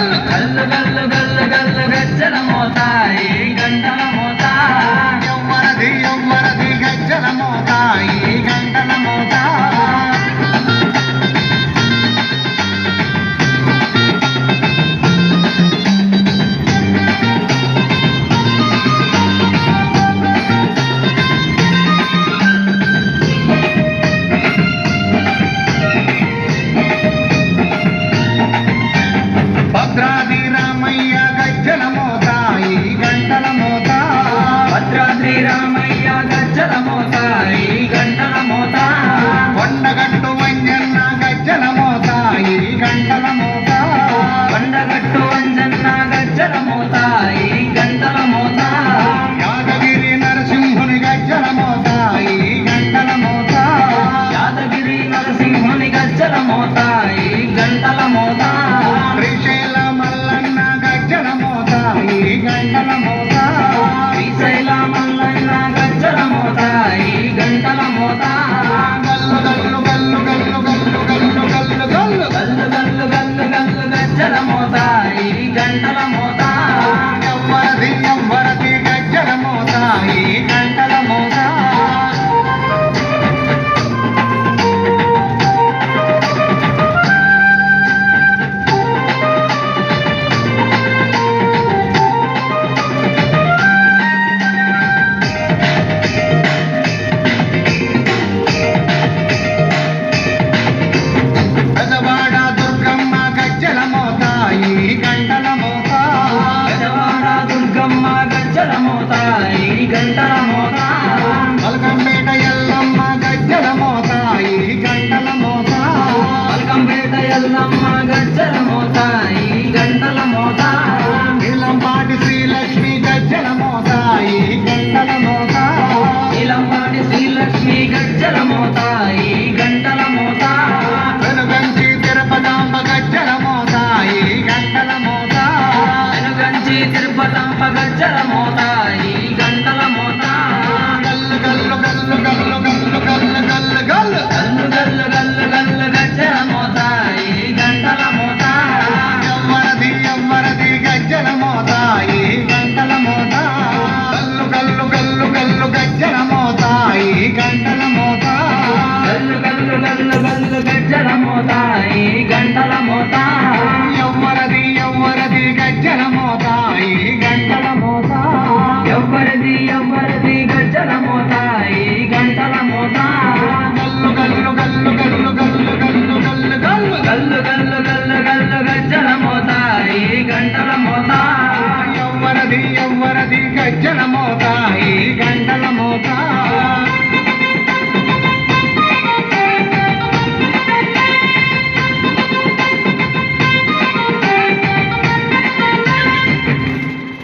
干了，干了，干了。గంటల మోత శ్రీశైల మల్లన్న గంటల మోత ఈ గంటల మోత గల్లు గల్లు గల్లు గల్లు గల్లు గల్లు గల్లు గల్లు గల్లు గల్లు గల్లు గంటల మోత ఎవ్వరది ఎవ్వరది గజ్జల మోత ఈ ఎల్లమ్మ గజ్జల మోతాయి. గంటల మోత ఎవ్వరిది ఎవ్వరిది గజ్జల మోత గంటల మోత గల్లు గల్లు గల్లు గల్లు గల్లు గల్లు గల్లు గల్లు గల్లు గల్లు గల్లు గల్లు గజ్జల మోత గంటల మోత ఎవ్వరది ఎవ్వరది గజ్జల